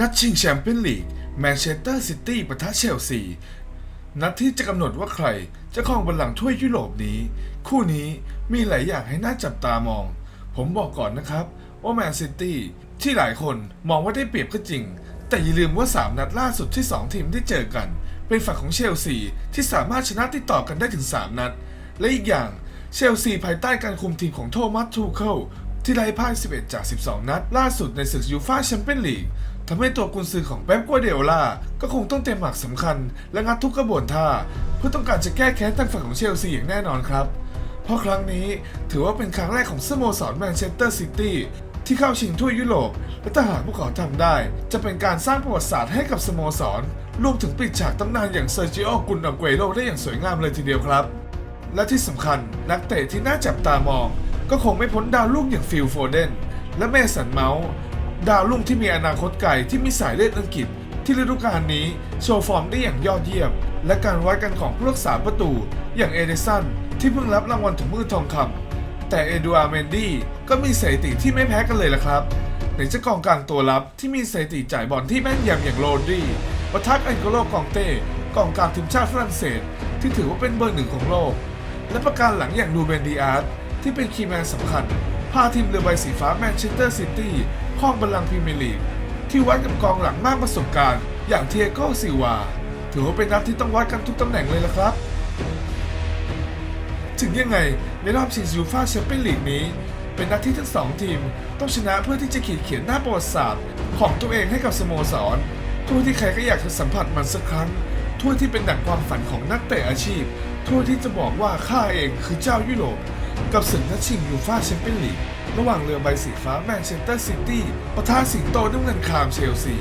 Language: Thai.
นัดชิงแชมเปี้ยนลีกแมนเชสเตอร์ซิตี้ปะทะเชลซี นัดที่จะกำหนดว่าใครจะครองบัลลังก์ถ้วยยุโรปนี้ คู่นี้มีหลายอย่างให้น่าจับตามอง ผมบอกก่อนนะครับว่าแมนซิตี้ที่หลายคนมองว่าได้เปรียบก็จริง แต่อย่าลืมว่า 3 นัดล่าสุดที่ 2 ทีมได้เจอกัน เป็นฝั่งของเชลซีที่สามารถชนะติดต่อกันได้ถึง 3 นัด และอีกอย่างเชลซีภายใต้การคุมทีมของโทมัสทูเคิลที่ไร้พ่าย 11 จาก 12 นัด ล่าสุดในศึกยูฟ่าแชมเปี้ยนลีก ทำให้ตัวกุนซือของเป๊ปกัวเดโอลาก็คงต้องเต็มหมากสำคัญ และงัดทุกกระบวนท่า เพื่อต้องการจะแก้แค้นทางฝั่งของเชลซีอย่างแน่นอนครับ เพราะครั้งนี้ถือว่าเป็นครั้งแรกของสโมสรแมนเชสเตอร์ซิตี้ที่เข้าชิงถ้วยยุโรป และถ้าหากพวกเขาทำได้ จะเป็นการสร้างประวัติศาสตร์ให้กับสโมสรรวมถึงปิดฉากตำนานอย่างเซอร์จิโอกุนอาเกโรได้อย่างสวยงามเลยทีเดียวครับ และที่สำคัญนักเตะที่น่าจับตามอง ก็คงไม่พ้นดาวลูกอย่างฟิลโฟเดนและเมสันเมาส์ ดาวลุ่งที่มีอนาคตไกลที่มีสายเลือดอังกฤษ ที่ฤดูกาลนี้โชว์ฟอร์มได้อย่างยอดเยี่ยม และการวัดกันของผู้รักษาประตู อย่างเอเดสันที่เพิ่งรับรางวัลถุงมือทองคำแต่เอดูอาร์เมนดี้ก็มีสถิติที่ไม่แพ้กันเลยล่ะครับในเจ้ากองกลางตัวรับที่มีสถิติจ่ายบอลที่แม่นยำอย่างโรดรีปะทะกับแอนโกโลกองเต้กองกลางทีมชาติฝรั่งเศส ที่ถือว่าเป็นเบอร์หนึ่งของโลก และประการหลังอย่างดูเบนดีอาร์ตที่เป็นคีย์แมนสำคัญ พาทีมเรือใบสีฟ้าแมนเชสเตอร์ซิตี้ครองบัลลังก์พรีเมียร์ลีกที่วัดกับกองหลังมากประสบการณ์ อย่างเทียโกซิวา ถือว่าเป็นนัดที่ต้องวัดกันทุกตำแหน่งเลยละครับ ถึงยังไงในรอบชิงยูฟ่าแชมเปี้ยนลีกนี้ เป็นนัดที่ทั้งสองทีม ต้องชนะเพื่อที่จะขีดเขียนหน้าประวัติศาสตร์ของตัวเองให้กับสโมสรทั่วที่ใครก็อยากจะสัมผัสมันสักครั้งทั่วที่เป็นดั่งความฝันของนักเตะอาชีพ ทั่วที่จะบอกว่าข้าเองคือเจ้ายุโรป กับศึกนัดชิงยูฟ่าแชมเปี้ยนลีกระหว่างเรือใบสีฟ้าแมนเชสเตอร์ซิตี้ปะทะสิงโตน้ำเงินคามเชลซี